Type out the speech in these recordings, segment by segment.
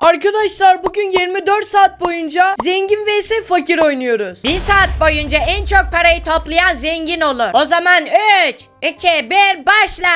Arkadaşlar bugün 24 saat boyunca zengin vs fakir oynuyoruz. Bir saat boyunca en çok parayı toplayan zengin olur. O zaman 3, 2, 1 başla.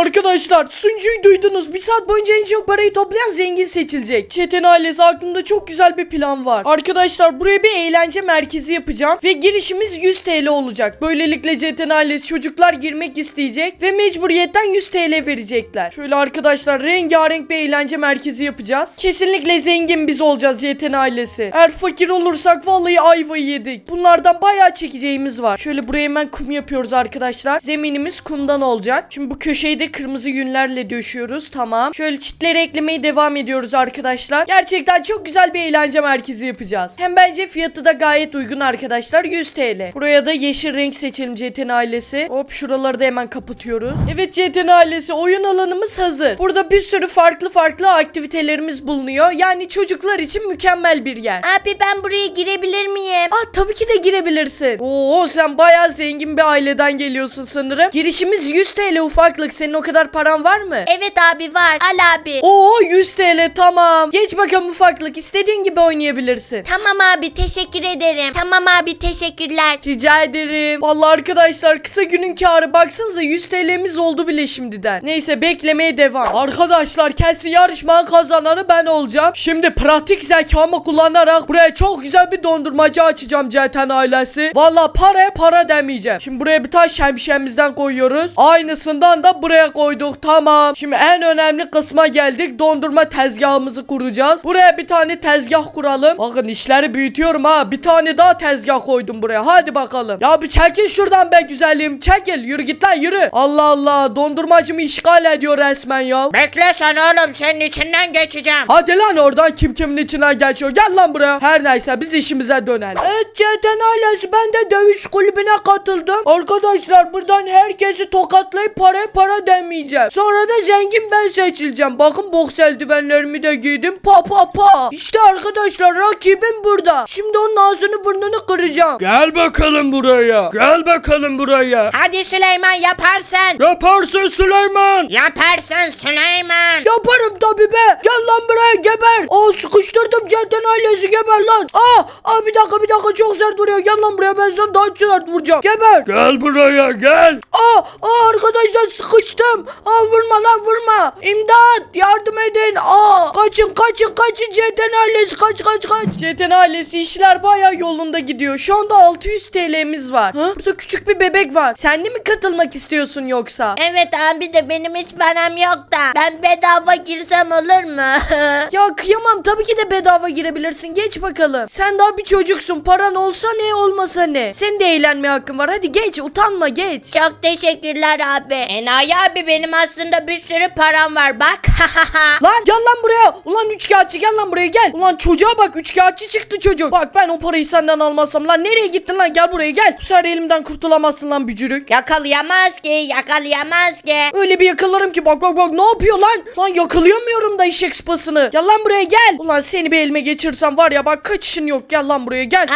Arkadaşlar sunucuyu duydunuz. Bir saat boyunca en çok parayı toplayan zengin seçilecek. Çeten ailesi aklımda çok güzel bir plan var. Arkadaşlar buraya bir eğlence merkezi yapacağım. Ve girişimiz 100 TL olacak. Böylelikle Çeten ailesi çocuklar girmek isteyecek. Ve mecburiyetten 100 TL verecekler. Şöyle arkadaşlar rengarenk bir eğlence merkezi yapacağız. Kesinlikle zengin biz olacağız Çeten ailesi. Eğer fakir olursak vallahi ayvayı yedik. Bunlardan bayağı çekeceğimiz var. Şöyle buraya hemen kum yapıyoruz arkadaşlar. Zeminimiz kumdan olacak. Şimdi bu köşeyi de kırmızı yünlerle döşüyoruz. Tamam. Şöyle çitleri eklemeye devam ediyoruz arkadaşlar. Gerçekten çok güzel bir eğlence merkezi yapacağız. Hem bence fiyatı da gayet uygun arkadaşlar. 100 TL. Buraya da yeşil renk seçelim CTN ailesi. Hop şuraları da hemen kapatıyoruz. Evet CTN ailesi oyun alanımız hazır. Burada bir sürü farklı farklı aktivitelerimiz bulunuyor. Yani çocuklar için mükemmel bir yer. Abi ben buraya girebilir miyim? Ah tabii ki de girebilirsin. Oo sen bayağı zengin bir aileden geliyorsun sanırım. Girişimiz 100 TL ufaklık. Senin o kadar paran var mı? Evet abi var. Al abi. Oo 100 TL tamam. Geç bakalım ufaklık. İstediğin gibi oynayabilirsin. Tamam abi teşekkür ederim. Tamam abi teşekkürler. Rica ederim. Vallahi arkadaşlar kısa günün karı baksanıza 100 TL'miz oldu bile şimdiden. Neyse beklemeye devam. Arkadaşlar kesin yarışmanın kazananı ben olacağım. Şimdi pratik zekamı kullanarak buraya çok güzel bir dondurmacı açacağım Ceten ailesi. Vallahi paraya para demeyeceğim. Şimdi buraya bir tane şemsiyemizden koyuyoruz. Aynısından da buraya koyduk. Tamam. Şimdi en önemli kısma geldik. Dondurma tezgahımızı kuracağız. Buraya bir tane tezgah kuralım. Bakın işleri büyütüyorum ha. Bir tane daha tezgah koydum buraya. Hadi bakalım. Ya bir çekil şuradan be güzelim. Çekil. Yürü git lan yürü. Allah Allah. Dondurmacımı işgal ediyor resmen ya. Bekle sen oğlum senin içinden geçeceğim. Hadi lan oradan kim kimin içinden geçiyor. Gel lan buraya. Her neyse biz işimize dönelim. Evet Ceten ailesi ben de dövüş kulübüne katıldım. Arkadaşlar buradan herkesi tokatlayıp paraya para demeyeceğim. Sonra da zengin ben seçileceğim. Bakın boks eldivenlerimi de giydim. Pa pa pa. İşte arkadaşlar rakibim burada. Şimdi onun ağzını burnunu kıracağım. Gel bakalım buraya. Gel bakalım buraya. Hadi Süleyman yaparsın. Yaparsın Süleyman. Yaparsın Süleyman. Yaparım tabi be. Gel lan buraya geber. Aa sıkıştırdım Ceten ailesi geber lan. Aa, aa bir dakika bir dakika çok sert vuruyor. Gel lan buraya ben sana daha sert vuracağım. Geber. Gel buraya gel. Aa, aa arkadaşlar sıkıştım. Aa vurma lan vurma. İmdat yardım edin. Aa kaçın kaçın kaçın Ceten ailesi kaç kaç kaç. Ceten ailesi işler baya yolunda gidiyor. Şu anda 600 TL'miz var. Ha? Burada küçük bir bebek var. Sen de mi katılmak istiyorsun yoksa? Evet abi de benim hiç param yok da. Ben bedava girsem olur mu? Ya kıyamam tabii ki de bedava girebilirsin geç bakalım. Sen daha bir çocuksun paran olsa ne olmasa ne. Senin de eğlenme hakkın var hadi geç utanma geç. Çok teşekkürler abi. Enayi abi benim aslında bir sürü param var bak. Lan gel lan buraya. Ulan üçkağıtçı gel lan buraya gel. Ulan çocuğa bak üçkağıtçı çıktı çocuk. Bak ben o parayı senden almazsam lan nereye gittin lan gel buraya gel. Bu sefer elimden kurtulamazsın lan bücürük. yakalayamaz ki yakalayamaz ki. Öyle bir yakalarım ki bak bak bak ne yapıyor lan? Lan yakalayamıyorum da eşek sıpasını. Gel lan buraya gel. Ulan seni bir elime geçirsem var ya bak kaçışın yok gel lan buraya gel.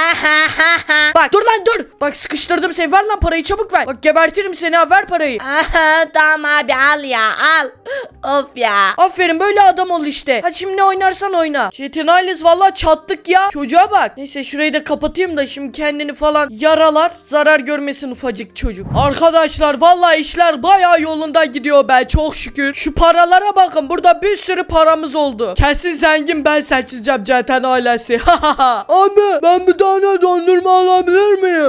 Bak dur lan dur. Bak sıkıştırdım seni ver lan parayı çabuk ver. Bak gebertirim seni ha ver parayı. Tamam abi al ya al. Of ya. Aferin böyle adam ol işte. Hadi şimdi ne oynarsan oyna. Çetin Ailes valla çattık ya. Çocuğa bak. Neyse şurayı da kapatayım da şimdi kendini falan yaralar. Zarar görmesin ufacık çocuk. Arkadaşlar valla işler baya yolunda gidiyor be çok şükür. Şu paralara bakın burada bir sürü paramız oldu. Kesin zengin ben seçileceğim Çetin ailesi. Abi ben bir tane dondurma?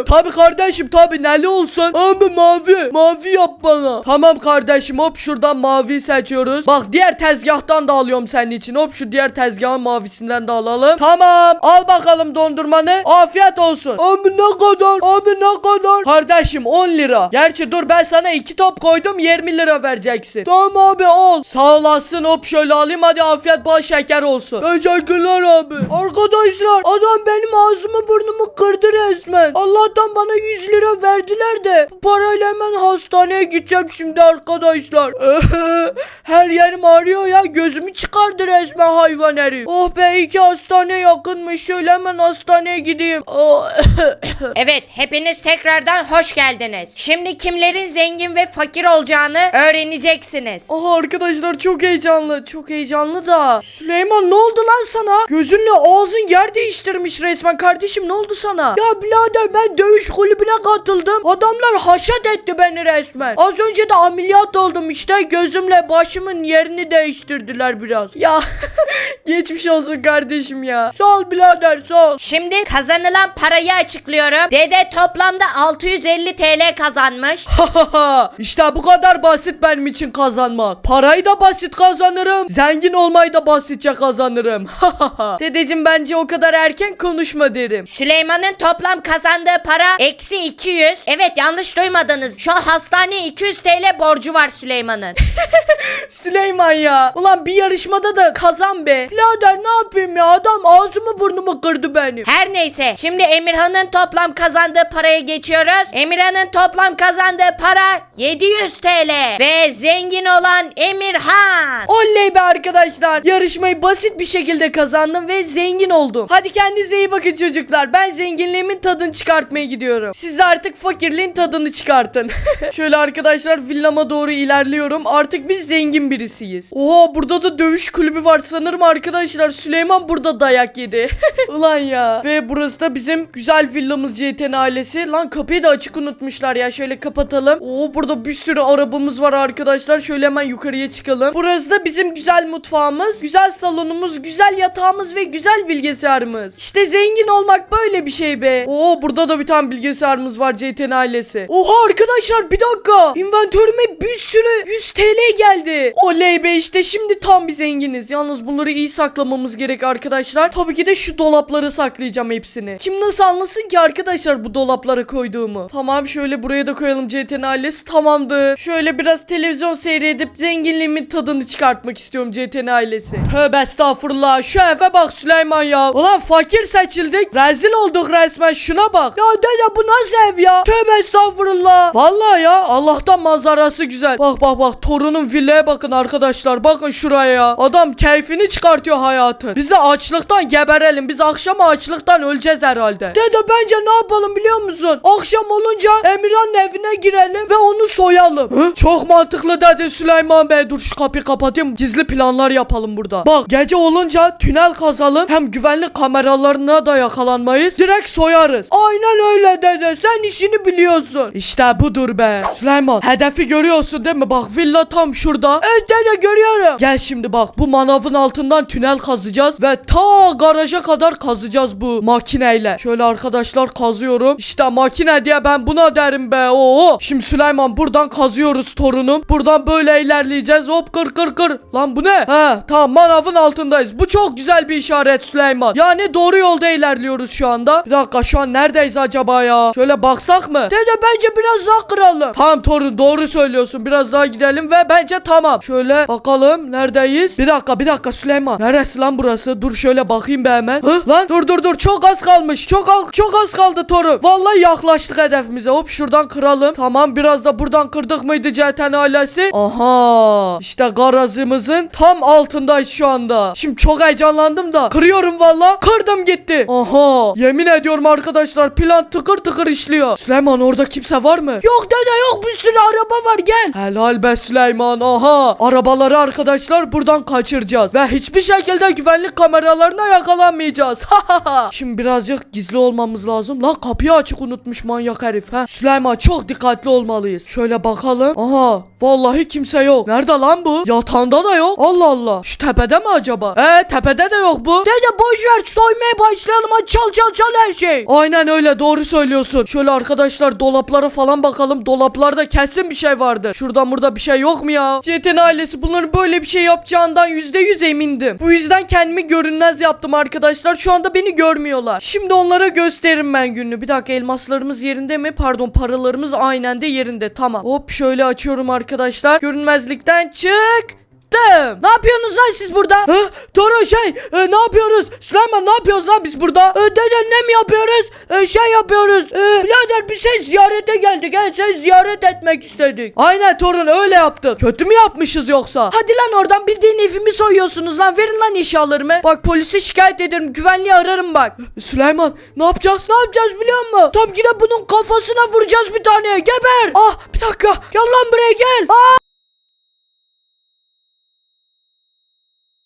Tabi kardeşim tabi neli olsun? Abi mavi. Mavi yap bana. Tamam kardeşim hop şuradan mavi seçiyoruz. Bak diğer tezgahtan da alıyorum senin için. Hop şu diğer tezgahın mavisinden de alalım. Tamam. Al bakalım dondurmanı. Afiyet olsun. Abi ne kadar? Abi ne kadar? Kardeşim 10 lira. Gerçi dur ben sana iki top koydum 20 lira vereceksin. Tamam abi al. Sağ olasın hop şöyle alayım hadi afiyet bal şeker olsun. Teşekkürler abi. Arkadaşlar adam benim ağzımı burnumu kırdı resmen. Allah'tan bana 100 lira verdiler de bu parayla hemen hemen hastaneye gideceğim şimdi arkadaşlar. Her yerim ağrıyor ya gözümü çıkardı resmen hayvan herif. Oh be iki hastane yakınmış şöyle hemen hastaneye gideyim. Oh. Evet, hepiniz tekrardan hoş geldiniz. Şimdi kimlerin zengin ve fakir olacağını öğreneceksiniz. Aha arkadaşlar çok heyecanlı. Çok heyecanlı da. Süleyman ne oldu lan sana? Gözünle ağzın yer değiştirmiş resmen kardeşim ne oldu sana? Ya birader ben dövüş kulübüne katıldım. Adamlar haşat etti beni resmen. Az önce de ameliyat oldum işte. Gözümle başımın yerini değiştirdiler biraz. Ya geçmiş olsun kardeşim ya. Sağ ol birader sağ ol. Şimdi kazanılan parayı açıklıyorum. Dede toplamda 650 TL kazanmış. işte bu kadar basit benim için kazanmak. Parayı da basit kazanırım. Zengin olmayı da basitçe kazanırım. Dedeciğim bence o kadar erken konuşma derim. Süleyman'ın toplam kazandığı para eksi 200. Evet yanlış duymadınız. Şu an hastaneye 200 TL borcu var Süleyman'ın. Süleyman ya. Ulan bir yarışmada da kazan be. Birader ne yapayım ya adam ağzımı burnumu kırdı benim. Her neyse şimdi Emirhan'ın toplam kazandığı paraya geçiyoruz. Emirhan'ın toplam kazandığı para 700 TL ve zengin olan Emirhan. Oley be arkadaşlar. Yarışmayı basit bir şekilde kazandım ve zengin oldum. Hadi kendinize iyi bakın çocuklar. Ben zenginliğimin tadını çıkartmaya gidiyorum. Siz de artık fakirliğin tadını çıkartın. Şöyle arkadaşlar villama doğru ilerliyorum. Artık biz zengin birisiyiz. Oha burada da dövüş kulübü var sanırım arkadaşlar. Süleyman burada dayak yedi. Ulan ya. Ve burası da bizim güzel villamız CTN ailesi. Lan kapıyı da açık unutmuşlar ya. Şöyle kapatalım. Oo burada bir sürü arabamız var arkadaşlar. Şöyle hemen yukarıya çıkalım. Burası da bizim güzel mutfağımız, güzel salonumuz, güzel yatağımız ve güzel bilgisayarımız. İşte zengin olmak böyle bir şey be. Oo burada da bir tane bilgisayarımız var CTN ailesi. Oha arkadaşlar bir dakika. İnventörüme bir sürü 100 TL geldi. Oley be işte şimdi tam bir zenginiz. Yalnız bunları iyi saklamamız gerek arkadaşlar. Tabii ki de şu dolapları saklayacağım hepsini. Kim nasıl anlasın ki arkadaşlar bu dolaplara koyduğumu. Tamam şöyle buraya da koyalım CTN ailesi tamamdır. Şöyle biraz televizyon seyredip zenginliğimin tadını çıkartmak istiyorum CTN ailesi. Tövbe estağfurullah şu eve bak Süleyman ya. Ulan fakir seçildik. Rezil olduk resmen şuna bak. Ya dede bu nasıl ev ya? Tövbe estağfurullah. Vallahi ya Allah'tan manzarası güzel. Bak bak bak torunun villaya bakın arkadaşlar. Bakın şuraya ya. Adam keyfini çıkartıyor hayatın. Biz de açlıktan geberelim. Biz akşam açlıktan öleceğiz herhalde. Dede bence ne yapalım biliyor musun? Akşam olunca Emirhan'ın evine girelim ve onu soyalım. Hı? Çok mantıklı dedi Süleyman Bey. Dur şu kapıyı kapatayım. Gizli planlar yapalım burada. Bak gece olunca tünel kazalım. Hem güvenlik kameralarına da yakalanmayız. Direkt soyarız. Aynen öyle dede. Sen işini biliyorsun. İşte budur be. Süleyman hedefi görüyorsun değil mi? Bak villa tam şurada. Evet dede görüyorum. Gel şimdi bak bu manavın altından tünel kazacağız ve ta garaja kadar kazacağız bu makineyle. Şöyle arkadaşlar kazıyorum. İşte makine diye ben buna derim be. Oo. Şimdi Süleyman buradan kazıyoruz torunum. Buradan böyle ilerleyeceğiz. Hop kır kır kır. Lan bu ne? He tamam manavın altındayız. Bu çok güzel bir işaret Süleyman. Yani doğru yolda ilerliyoruz şu anda. Bir dakika şu an neredeyiz acaba ya? Şöyle baksak mı? Dede bence biraz daha kıralım. Tamam torun doğru söylüyorsun. Biraz daha gidelim ve bence tamam. Şöyle bakalım neredeyiz? Bir dakika bir dakika Süleyman. Neresi lan burası? Dur şöyle bakayım be hemen. Hı? Lan dur dur dur çok az kalmış. Çok az, çok az kaldı torun. Vallahi yaklaştık hedefimize. Hop şuradan kıralım. Tamam biraz da buradan kırdık mıydı CTN ailesi? Aha. İşte garazımızın tam altındayız şu anda. Şimdi çok heyecanlandım da. Kırıyorum valla. Kırdım gitti. Aha. Yemin ediyorum arkadaşlar plan tıkır tıkır işliyor. Süleyman orada kimse var mı? Yok dede yok bir sürü araba var gel. Helal be Süleyman. Aha. Arabaları arkadaşlar buradan kaçıracağız. Ve hiçbir şekilde güvenlik kameralarına yakalanmayacağız. Şimdi birazcık gizli olmamız lazım. Lan kapıyı açık unutmuş manyak herif. Ha. Süleyman çok dikkatli olmalıyız. Şöyle bakalım. Aha. Vallahi kimse yok. Nerede lan bu? Yatağında da yok. Allah Allah. Şu tepede mi acaba? Ee tepede de yok bu. Dede boş ver soymaya başlayalım. Hadi çal çal çal her şey. Aynen öyle doğru söylüyorsun. Şöyle arkadaşlar dolaplara falan bakalım. Dolaplarda kesin bir şey vardı. Şuradan burada bir şey yok mu ya? Çetin ailesi bunların böyle bir şey yapacağından %100 emindim. Bu yüzden kendimi görünmez yaptım arkadaşlar. Şu anda beni görmüyorlar. Şimdi onlara gösteririm ben gününü. Bir dakika elmaslarımız yerinde mi? Pardon paralarımız aynen de yerinde. Tamam. Hop şöyle açıyorum arkadaşlar. Görünmezlikten çık. Ne yapıyorsunuz lan siz burada? Ha? Toro şey e, ne yapıyoruz? Süleyman ne yapıyoruz lan biz burada? E, dede ne mi yapıyoruz? E, şey yapıyoruz. E, birader biz seni ziyarete geldik. Gel seni ziyaret etmek istedik. Aynen torun öyle yaptık. Kötü mü yapmışız yoksa? Hadi lan oradan bildiğin evimi soyuyorsunuz lan. Verin lan eşyalarımı. Bak polise şikayet ederim. Güvenliği ararım bak. Süleyman ne yapacağız? Ne yapacağız biliyor musun? Tam yine bunun kafasına vuracağız bir tane. Geber. Ah bir dakika. Gel lan buraya gel. Ah. Aa,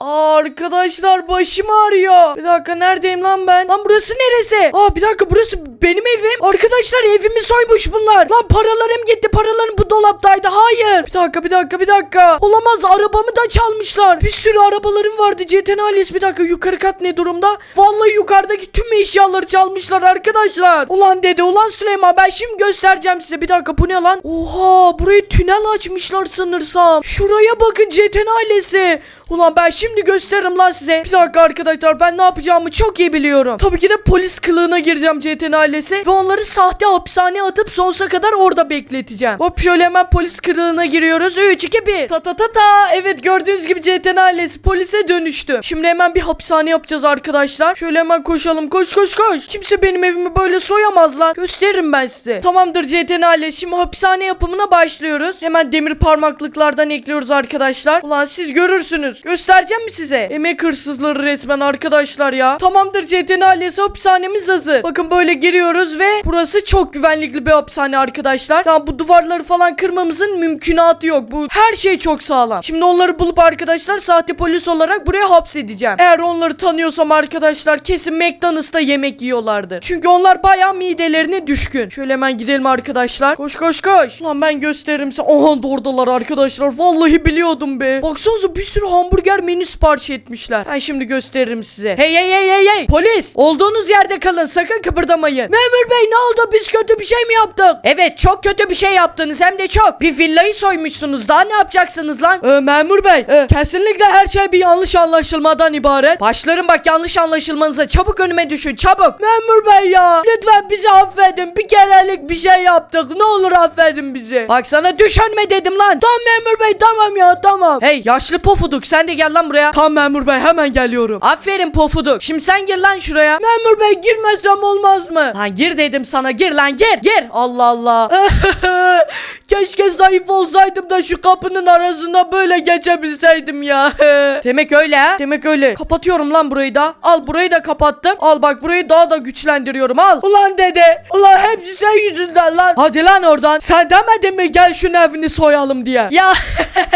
arkadaşlar başım ağrıyor. Bir dakika neredeyim lan ben? Lan burası neresi? Aa bir dakika burası benim evim. Arkadaşlar evimi soymuş bunlar. Lan paralarım gitti. Paralarım bu dolaptaydı. Hayır. Bir dakika bir dakika bir dakika. Olamaz arabamı da çalmışlar. Bir sürü arabalarım vardı. CTN ailesi bir dakika yukarı kat ne durumda? Vallahi yukarıdaki tüm eşyaları çalmışlar arkadaşlar. Ulan dede ulan Süleyman ben şimdi göstereceğim size. Bir dakika bu ne lan? Oha burayı tünel açmışlar sanırsam. Şuraya bakın CTN ailesi. Ulan ben şimdi gösteririm lan size. Bir dakika arkadaşlar ben ne yapacağımı çok iyi biliyorum. Tabii ki de polis kılığına gireceğim CTN ailesi. Ve onları sahte hapishaneye atıp sonsuza kadar orada bekleteceğim. Hop şöyle hemen polis kılığına giriyoruz. 3, 2, 1. Ta ta ta ta. Evet gördüğünüz gibi CTN ailesi polise dönüştü. Şimdi hemen bir hapishane yapacağız arkadaşlar. Şöyle hemen koşalım. Koş koş koş. Kimse benim evimi böyle soyamaz lan. Gösteririm ben size. Tamamdır CTN ailesi. Şimdi hapishane yapımına başlıyoruz. Hemen demir parmaklıklardan ekliyoruz arkadaşlar. Ulan siz görürsünüz. Göstereceğim mi size? Emek hırsızları resmen arkadaşlar ya. Tamamdır CTN ailesi hapishanemiz hazır. Bakın böyle giriyoruz ve burası çok güvenlikli bir hapishane arkadaşlar. Ya bu duvarları falan kırmamızın mümkünatı yok. Bu her şey çok sağlam. Şimdi onları bulup arkadaşlar sahte polis olarak buraya hapsedeceğim. Eğer onları tanıyorsam arkadaşlar kesin McDonald's'ta yemek yiyorlardır. Çünkü onlar bayağı midelerine düşkün. Şöyle hemen gidelim arkadaşlar. Koş koş koş. Lan ben gösteririm size. Aha da oradalar arkadaşlar. Vallahi biliyordum be. Baksanıza bir sürü hamburger menü sipariş etmişler. Ben şimdi gösteririm size. Hey hey hey hey hey. Polis. Olduğunuz yerde kalın. Sakın kıpırdamayın. Memur bey ne oldu? Biz kötü bir şey mi yaptık? Evet çok kötü bir şey yaptınız. Hem de çok. Bir villayı soymuşsunuz. Daha ne yapacaksınız lan? Ee, memur bey. e, kesinlikle her şey bir yanlış anlaşılmadan ibaret. Başlarım bak yanlış anlaşılmanıza. Çabuk önüme düşün. Çabuk. Memur bey ya. Lütfen bizi affedin. Bir kerelik bir şey yaptık. Ne olur affedin bizi. Bak sana düş dedim lan. Tamam memur bey tamam ya tamam. Hey yaşlı pofuduk sen de gel lan buraya. Tamam memur bey hemen geliyorum. Aferin pofuduk. Şimdi sen gir lan şuraya. Memur bey girmesem olmaz mı? Lan gir dedim sana gir lan gir gir. Allah Allah. Keşke zayıf olsaydım da şu kapının arasında böyle geçebilseydim ya. Demek öyle ha? Demek öyle. Kapatıyorum lan burayı da. Al burayı da kapattım. Al bak burayı daha da güçlendiriyorum al. Ulan dede. Ulan hepsi sen yüzünden lan. Hadi lan oradan. Sen demedin mi gel şunun evini soyalım diye. Ya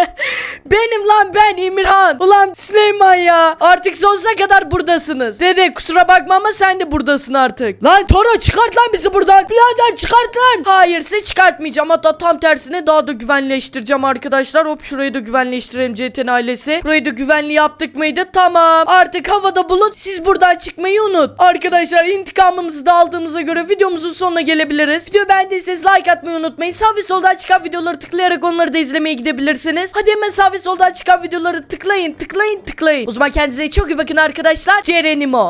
benim lan ben İmirhan. Ulan Süleyman ya. Artık sonsuza kadar buradasınız. Dede kusura bakma ama sen de buradasın artık. Lan Toro çıkart lan bizi buradan. Birader çıkart lan. Hayır sizi çıkartmayacağım. Hatta tam tersine daha da güvenleştireceğim arkadaşlar. Hop şurayı da güvenleştirelim CTN ailesi. Burayı da güvenli yaptık mıydı? Tamam. Artık havada bulut. Siz buradan çıkmayı unut. Arkadaşlar intikamımızı da aldığımıza göre videomuzun sonuna gelebiliriz. Video beğendiyseniz like atmayı unutmayın. Sağ ve soldan çıkan videoları tıklayarak onları da izlemeye gidebilirsiniz. Hadi hemen sağ ve soldan çıkan videoları tıklayın tıklayın tıklayın. O zaman kendinize çok iyi bakın arkadaşlar. Cerenimo.